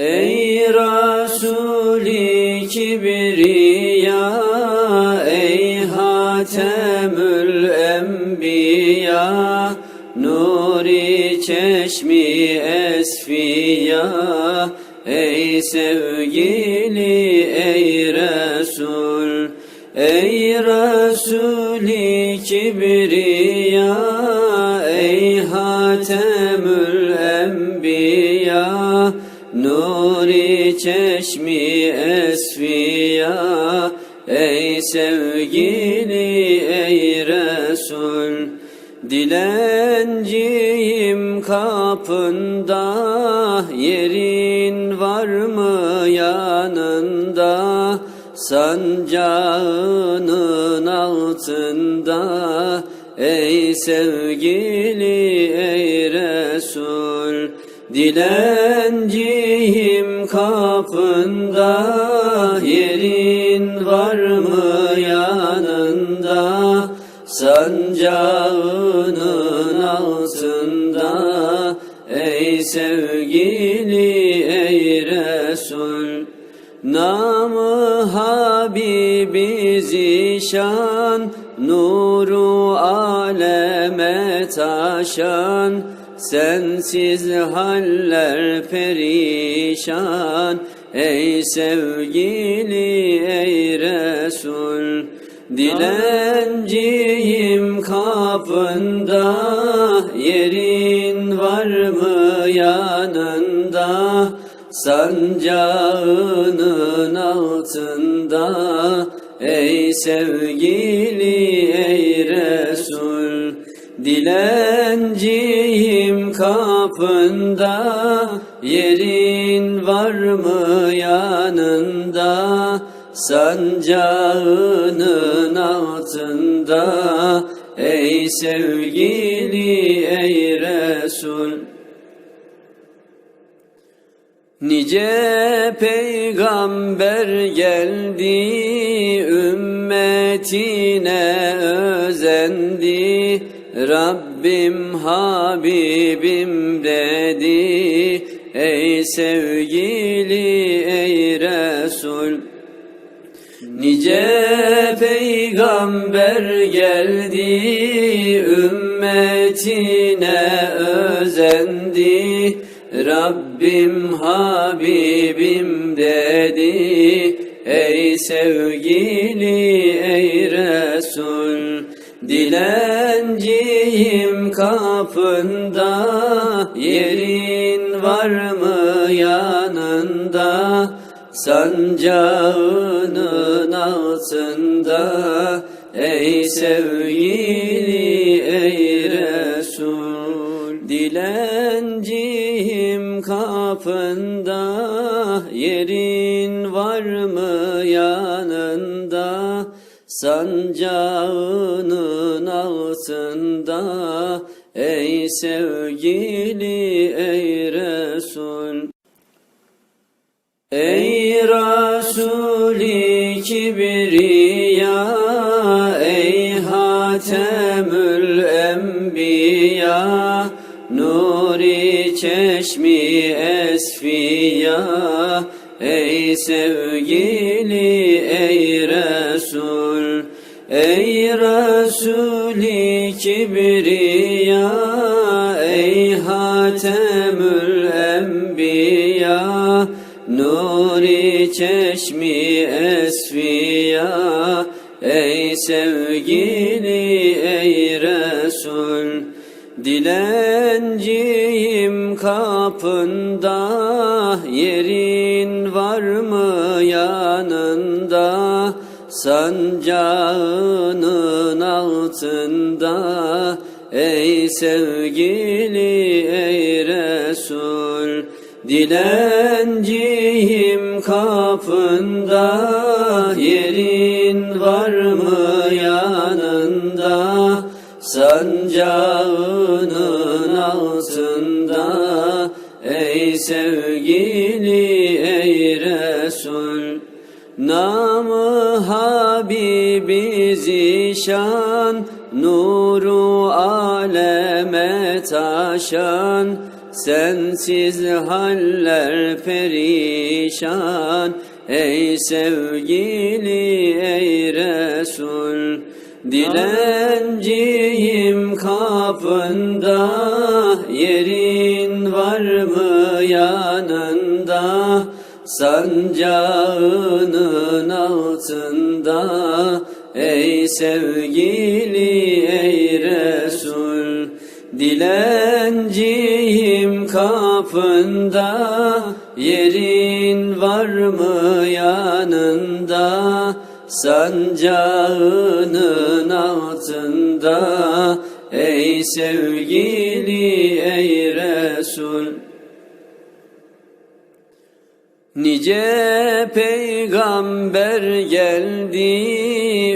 Ey Resul-i Kibriya Ey Hatemül Enbiya Nuri Çeşmi Esfiya Ey sevgili ey Resul Ey Resul-i Kibriya Ey Hatemül Nuri Çeşmi Esfiya Ey sevgili ey Resul. Dilenciyim kapında Yerin var mı yanında? Sancağının altında Ey sevgili ey Resul. Dilenciyim kapında Yerin var mı yanında? Sancağının altında Ey sevgili ey Resul Namı Habibi zişan Nuru aleme taşan Sensiz haller perişan Ey sevgili ey Resul. Dilenciyim kapında Yerin var mı yanında? Sancağının altında Ey sevgili ey Resul. Dilenciyim kapında Yerin var mı yanında? Sancağının altında Ey sevgili ey Resul. Nice peygamber geldi ümmetine özendi. Rabbim Habibim dedi ey sevgili ey Resul Nice peygamber geldi ümmetine özendi. Rabbim Habibim dedi Ey sevgili ey Resul Dilenciyim kapında Yerin var mı yanında? Sancağının altında Ey sevgili ey Resul. Dilenciyim kapında Yerin var mı yanında Sancağının altında Ey sevgili ey Resul. Ey Resul-i Kibriya Ey Hatemül Enbiya Nuri Çeşmi Esfiya Ey sevgili ey Resul Ey Resul-i Kibriya Ey Hatemül Enbiya Nuri Çeşmi Esfiya Ey sevgili ey Resul Dilenciyim kapında Sancağının altında Ey sevgili ey Resul. Dilenciyim kapında Yerin var mı yanında? Sancağının altında Ey sevgili ey Resul Namı Habibi zişan Nuru aleme taşan sensiz haller perişan. Ey sevgili ey Resul Dilenciyim kapında Yerin var mı yanında Sancağının altında Ey sevgili ey Resul Dilenciyim kapında Yerin var mı yanında? Sancağının altında Ey sevgili ey Resul Nice peygamber geldi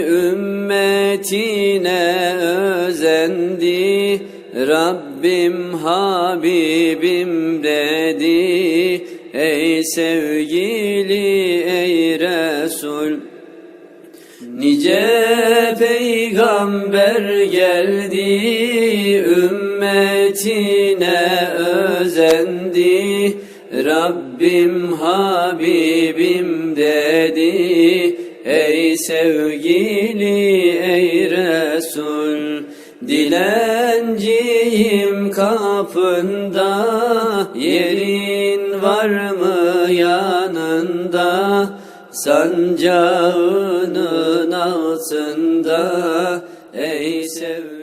ümmetine özendi. Rabbim Habibim dedi ey sevgili ey Resul Nice peygamber geldi ümmetine özendi Rabbim Habibim dedi Ey sevgili ey Resul Dilenciyim kapında Yerin var mı yanında? Sancağının altında Ey sevgili